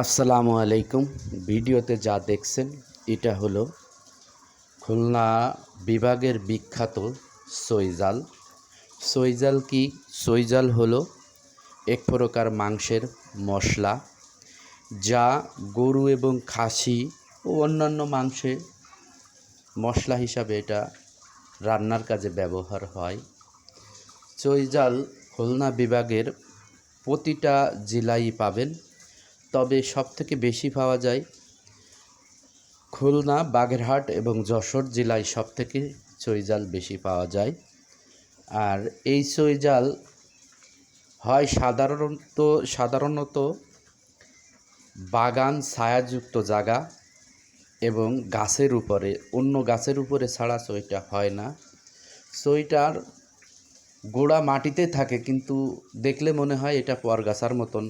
আসসালামু আলাইকুম। ভিডিওতে যা দেখছেন, এটা হলো খুলনা বিভাগের বিখ্যাত সইজাল। সইজাল কি? সইজাল হলো এক প্রকার মাংসের মশলা যা গরু এবং খাসি ও অন্যান্য মাংসে মশলা হিসাবে এটা রান্নার কাজে ব্যবহার হয়। চৈজাল খুলনা বিভাগের প্রতিটা জেলায় পাবেন। তবে সবথেকে বেশি পাওয়া যায় খুলনা, বাগেরহাট এবং যশোর জেলায় সবথেকে চৈজাল বেশি পাওয়া যায়। আর এই চৈজাল হয় সাধারণত সাধারণত বাগান ছায়াযুক্ত জায়গা এবং গাছের উপরে। অন্য গাছের উপরে ছাড়া চইটা হয় না। চইটার গোড়া মাটিতে থাকে, কিন্তু দেখলে মনে হয় এটা পরগাছার মতন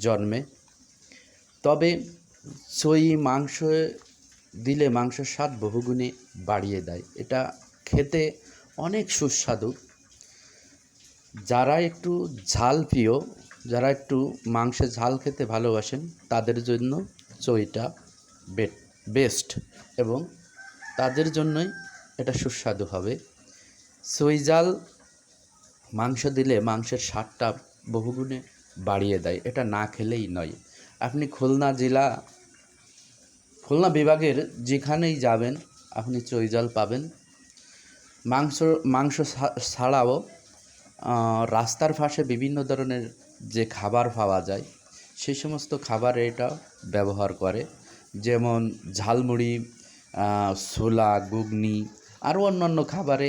জন্মে। তবে সই মাংস দিলে মাংসের স্বাদ বহুগুণে বাড়িয়ে দেয়। এটা খেতে অনেক সুস্বাদু। যারা একটু ঝাল প্রিয়, যারা একটু মাংসের ঝাল খেতে ভালোবাসেন, তাদের জন্য চইটা বেস্ট এবং তাদের জন্যই এটা সুস্বাদু হবে। সই জাল মাংস দিলে মাংসের স্বাদটা বহুগুণে বাড়িয়ে দেয়। এটা না খেলেই নয়। আপনি খুলনা জেলা, খুলনা বিভাগের যেখানেই যাবেন, আপনি চৈজাল পাবেন। মাংস মাংস ছাড়াও রাস্তার পাশে বিভিন্ন ধরনের যে খাবার পাওয়া যায় সেই সমস্ত খাবার এটা ব্যবহার করে। যেমন ঝালমুড়ি ছোলা, ঘুগনি, আরও অন্যান্য খাবারে।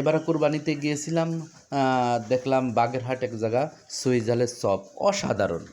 এবারে কোরবানিতে গিয়েছিলাম দেখলাম বাগেরহাট এক জায়গা সুইজালের চপ, অসাধারণ।